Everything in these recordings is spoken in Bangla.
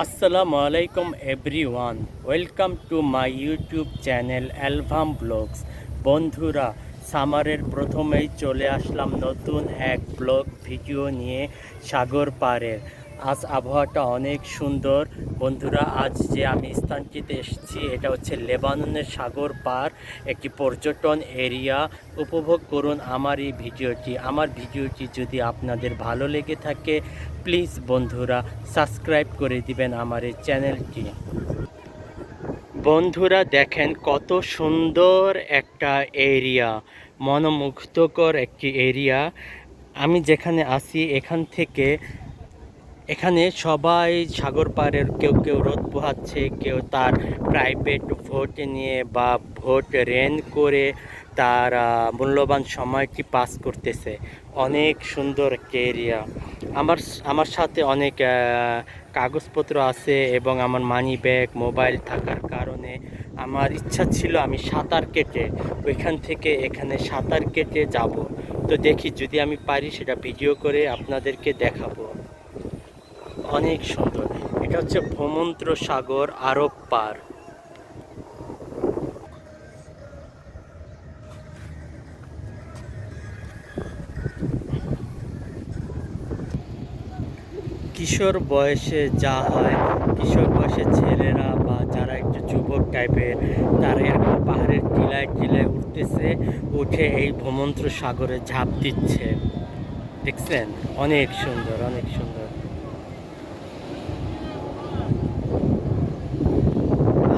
আসসালামু আলাইকুম everyone, welcome to my YouTube channel album blogs. বন্ধুরা, সামারের প্রথমেই চলে আসলাম নতুন এক ব্লগ ভিডিও নিয়ে সাগর পাড়ের আজ আবহাওয়াটা অনেক সুন্দর। বন্ধুরা, আজ যে আমি স্থানটিতে এসেছি, এটা হচ্ছে লেবাননের সাগর পার একটি পর্যটন এরিয়া। উপভোগ করুন আমার এই ভিডিওটি। আমার ভিডিওটি যদি আপনাদের ভালো লেগে থাকে, প্লিজ বন্ধুরা, সাবস্ক্রাইব করে দিবেন আমার এই চ্যানেলটি। বন্ধুরা, দেখেন কত সুন্দর একটা এরিয়া, মনোমুগ্ধকর একটি এরিয়া। আমি যেখানে আসি এখান থেকে এখানে সবাই সাগর পাড়ের কেউ কেউ রোদ পোহাচ্ছে, কেউ তার প্রাইভেট ভোট নিয়ে বা ভোট রেন করে তার মূল্যবান সময়টি পাস করতেছে। অনেক সুন্দর একটা এরিয়া আমার আমার সাথে অনেক কাগজপত্র আছে এবং আমার মানি ব্যাগ মোবাইল থাকার কারণে আমার ইচ্ছা ছিল আমি সাঁতার কেটে ওইখান থেকে এখানে সাঁতার কেটে যাব। তো দেখি যদি আমি পারি সেটা ভিডিও করে আপনাদেরকে দেখাবো। অনেক সুন্দর। এটা হচ্ছে ভ্রমন্ত্র সাগর আরব পার। কিশোর বয়সে যা হয়, কিশোর বয়সে ছেলেরা বা যারা একটু যুবক টাইপের, তারা এরকম পাহাড়ের টিলায় টিলায় উঠতেছে, উঠে এই ভ্রমন্ত্র সাগরে ঝাঁপ দিচ্ছে। দেখছেন? অনেক সুন্দর অনেক সুন্দর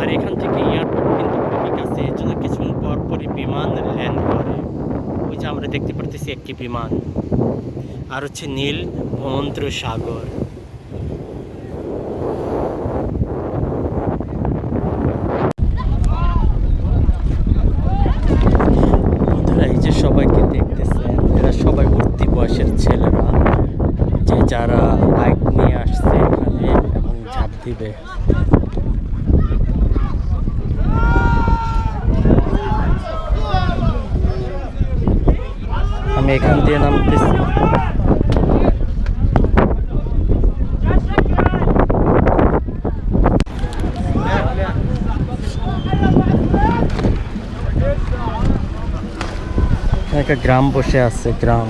আর এখান থেকে এয়ারপোর্ট কিন্তু খুবই কাছে এর জন্য কিছুক্ষণ পর পরই বিমান ল্যান্ড করে ওই যে আমরা দেখতে পারতেছি একটি বিমান। আর হচ্ছে নীল ভমন্ত্র সাগর বন্ধুরা এই যে সবাইকে দেখতেছেন এরা সবাই উঠতি বয়সের ছেলেরা যে যারা বাইক নিয়ে আসছে এখানে এবং ঝাঁপ দিবে আমি এখান দিয়ে নামতেছি। একটা গ্রাম বসে আছে গ্রাম।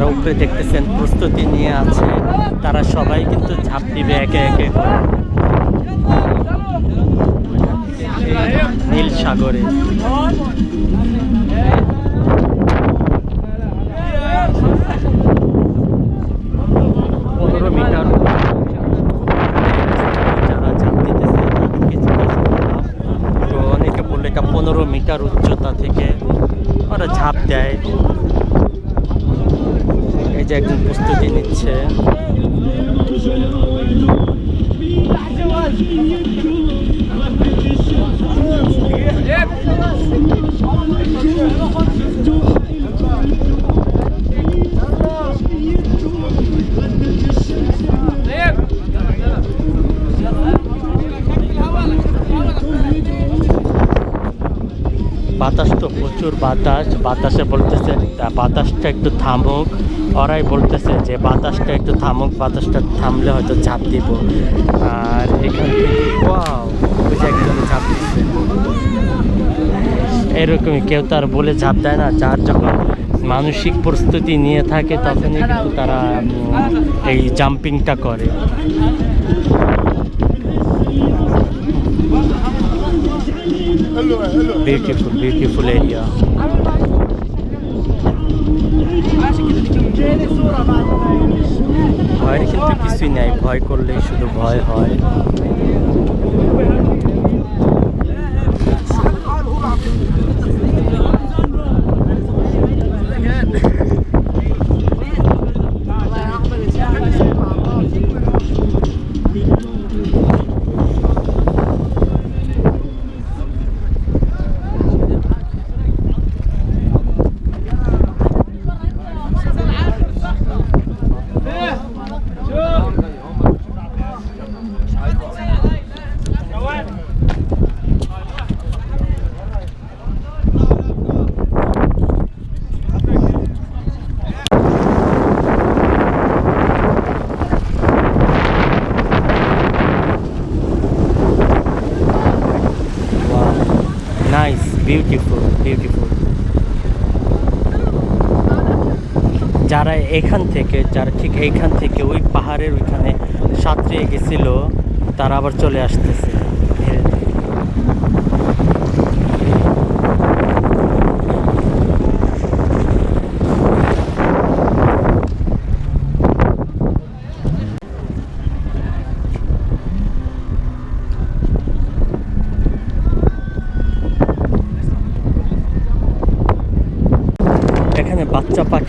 যারা উপরে দেখতেছেন, প্রস্তুতি নিয়ে আছে। তারা সবাই কিন্তু ঝাঁপ দিবে একে একে নীল সাগরে। পনেরো মিটার উচ্চতা থেকে ওরা ঝাঁপ দেয়। এই যে একজন প্রস্তুতি নিচ্ছে। বাতাস তো প্রচুর বাতাস, বাতাসে বলতেছে বাতাসটা একটু থামুক। ওরাই বলতেছে যে, বাতাসটা একটু থামুক, বাতাসটা থামলে হয়তো ঝাঁপ দিব। আর এখান থেকে একদম ঝাঁপ দিচ্ছে। এরকমই কেউ তার বলে ঝাঁপ দেয় না। যার যখন মানসিক প্রস্তুতি নিয়ে থাকে, তখনই কিন্তু তারা এই জাম্পিংটা করে। বিউটিফুল বিউটিফুল এরিয়া ভয়ের কিন্তু কিছুই নাই ভয় করলেই শুধু ভয় হয় বিউটিফুল বিউটিফুল যারা এখান থেকে, যারা ঠিক এইখান থেকে, ওই পাহাড়ের ওইখানে সাঁতরিয়ে গেছিল, তারা আবার চলে আসতেছে।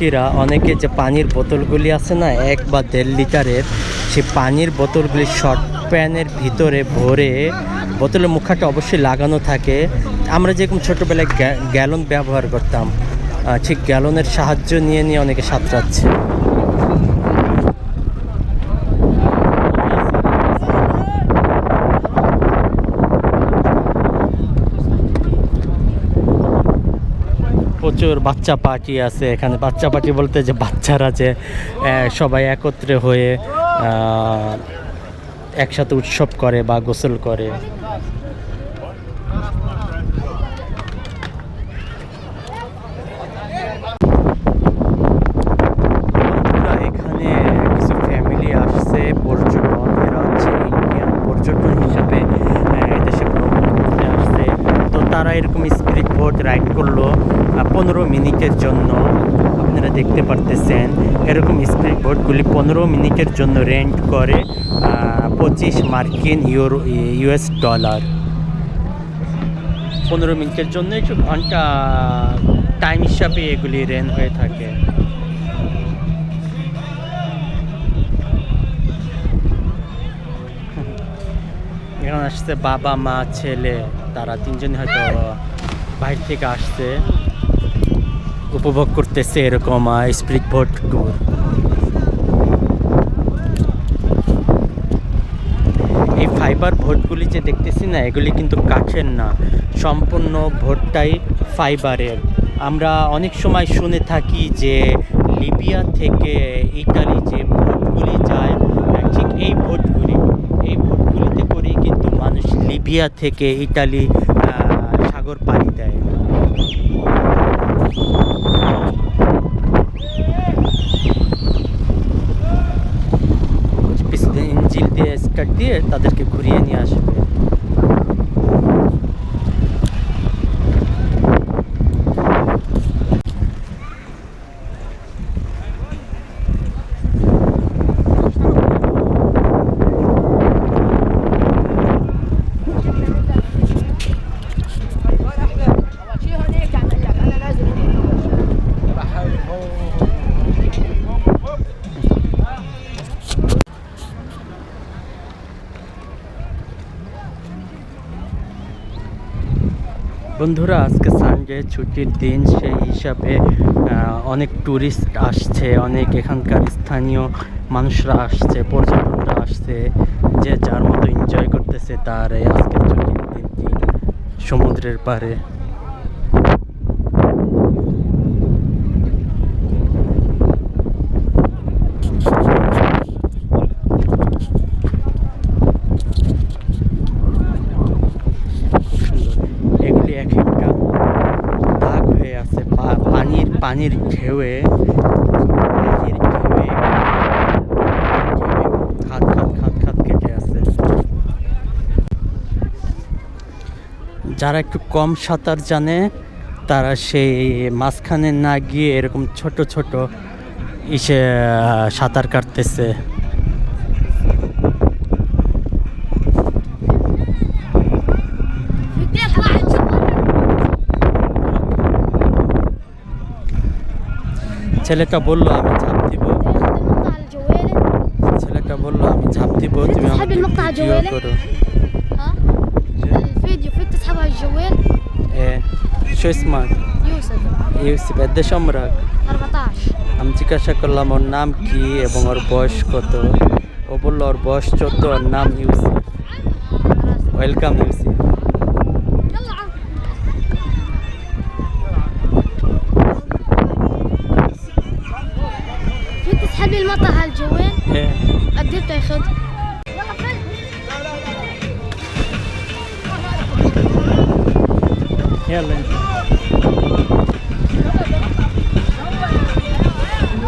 বাচ্চা অনেকে যে পানির বোতলগুলি আছে না, এক বা দেড় লিটারের, সেই পানির বোতলগুলি শর্ট প্যানের ভিতরে ভরে বোতলের মুখাটা অবশ্যই লাগানো থাকে। আমরা যেরকম ছোটোবেলায় গ্যালন ব্যবহার করতাম ঠিক গ্যালনের সাহায্য নিয়ে নিয়ে অনেকে সাঁতরাচ্ছে। প্রচুর বাচ্চা পার্টি আছে এখানে। বাচ্চা পার্টি বলতে যে বাচ্চারা আছে সবাই একত্রে হয়ে একসাথে উৎসব করে বা গোসল করে বন্ধুরা, এখানে কিছু ফ্যামিলি আসছে পর্যটন এরা হচ্ছে ইন্ডিয়ান পর্যটন হিসাবে আহ, এদেশে ভ্রমণ করতে আসছে তো তারা এরকম স্পিরিট বোট রাইড করল পনেরো মিনিটের জন্য আপনারা দেখতে পারতেছেন এরকম স্পিরিট বোটগুলি পনেরো মিনিটের জন্য রেন্ট করে পঁচিশ মার্কিন ইউরো, ইউএস ডলার। পনেরো মিনিটের জন্য একটু ঘণ্টা টাইম হিসাবে এগুলি রেন্ট হয়ে থাকে। এখানে আসছে বাবা, মা, ছেলে, তারা তিনজন হয়তো বাইরে থেকে আসছে। উপভোগ করতেছে এরকম স্প্রিট বোট ট্যুর এই ফাইবার ভোটগুলি যে দেখতেছি না, এগুলি কিন্তু কাঠের না। সম্পূর্ণ ভোটটাই ফাইবারের। আমরা অনেক সময় শুনে থাকি যে লিবিয়া থেকে ইটালি যে ভোটগুলি যায় ঠিক এই ভোটগুলি এই ভোটগুলিতে করেই কিন্তু মানুষ লিবিয়া থেকে ইটালি সাগর পাড়ি দেয় পিছনে ইঞ্জিল দিয়ে স্কার্ট দিয়ে তাদেরকে ঘুরিয়ে নিয়ে আসবে বন্ধুরা, আজকে সানডে ছুটির দিন, সেই হিসাবে অনেক ট্যুরিস্ট আসছে, অনেক এখানকার স্থানীয় মানুষরা আসছে, পর্যটকরা আসছে, যে যার মতো এনজয় করতেছে তার এই আজকের ছুটির দিনটি সমুদ্রের পাড়ে খুব সুন্দর এগুলি এক একটা পানির ঢেউয়ে কেটে আছে। যারা একটু কম সাঁতার জানে, তারা সেই মাঝখানে না গিয়ে এরকম ছোট ছোট ইসে সাঁতার কাটতেছে। ছেলেটা বলল আমি ঝাঁপ দিব ছেলেটা বলল আমি ঝাঁপ দিব তুমি تسحب আমাকে المقطع ভিডিও جوالك؟ করো ها الفيديو فيك تسحب على الجوال এ شو اسمك يوسف ইউসুফ قديش عمرك 14 আমি জিজ্ঞাসা করলাম ওর নাম কি এবং ওর বয়স কত ও বললো ওর বয়স চোদ্দ ওর নাম ইউসুফ ওয়েলকাম ইউসুফ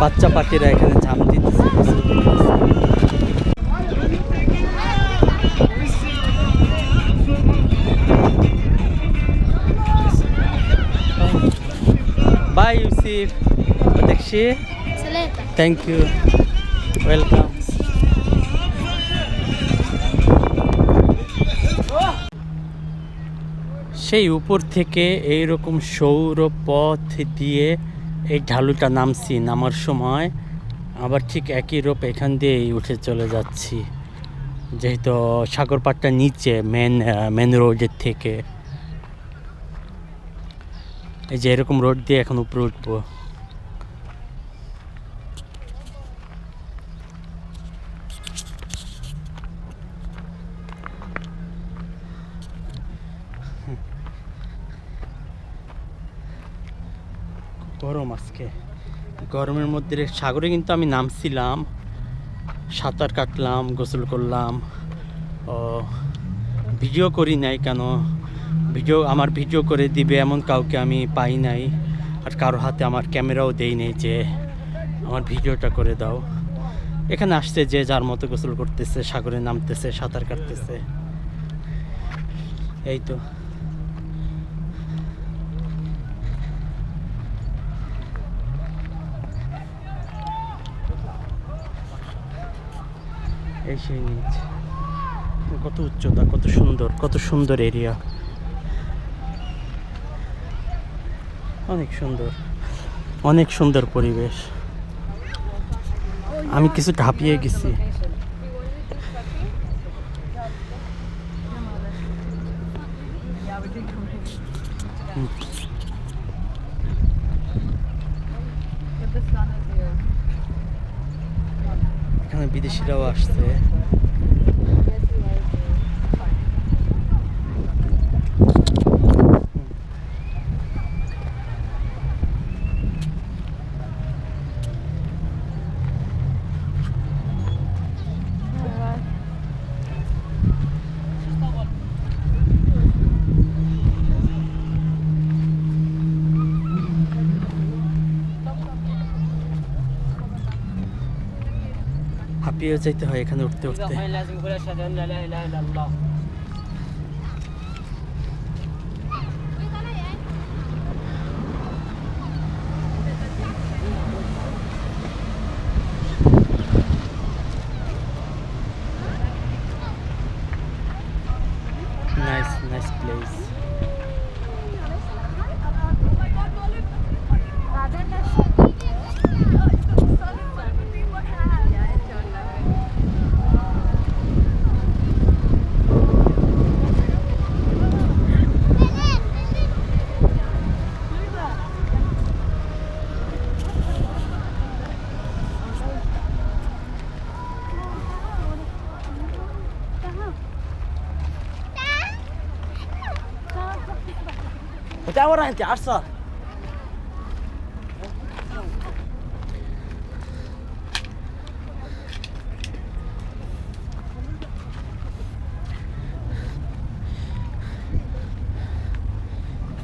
বাচ্চা পাখিরা এখানে ঝাম দিতেছে। Bye, Yusuf. দেখছি থ্যাংক ইউ ওয়েলকাম সেই উপর থেকে এইরকম সৌর পথ দিয়ে এই ঢালুটা নামছি, নামার সময় আবার ঠিক একই রূপ এখান দিয়েই উঠে চলে যাচ্ছি। যেহেতু সাগর পাড়টা নিচে মেন মেন রোডের থেকে। এই যে এরকম রোড দিয়ে এখন উপরে উঠবো। গরম আজকে। গরমের মধ্যে সাগরে কিন্তু আমি নামছিলাম। সাঁতার কাটলাম, গোসল করলাম। ও, ভিডিও করি নাই কেন? ভিডিও, আমার ভিডিও করে দিবে এমন কাউকে আমি পাই নাই। আর কারও হাতে আমার ক্যামেরাও দেই নেই যে, আমার ভিডিওটা করে দাও। এখানে আসছে যে যার মতো গোসল করতেছে, সাগরে নামতেছে, সাঁতার কাটতেছে। এই তো। এই সেই নিচ কত উচ্চতা কত সুন্দর কত সুন্দর এরিয়া অনেক সুন্দর। অনেক সুন্দর পরিবেশ। আমি কিছু ঢাপিয়ে গেছি। হুম। এখানে বিদেশিরাও আসছে হাঁপিয়ে যাইতে হয় এখানে উঠতে উঠতে। যাওয়ার আনতে আসছ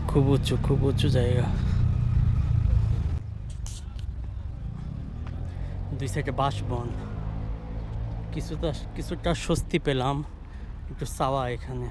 খুব উঁচু খুব উঁচু জায়গা। দুই সাইডে বাসবন কিছুটা কিছুটা স্বস্তি পেলাম, একটু চাওয়া এখানে।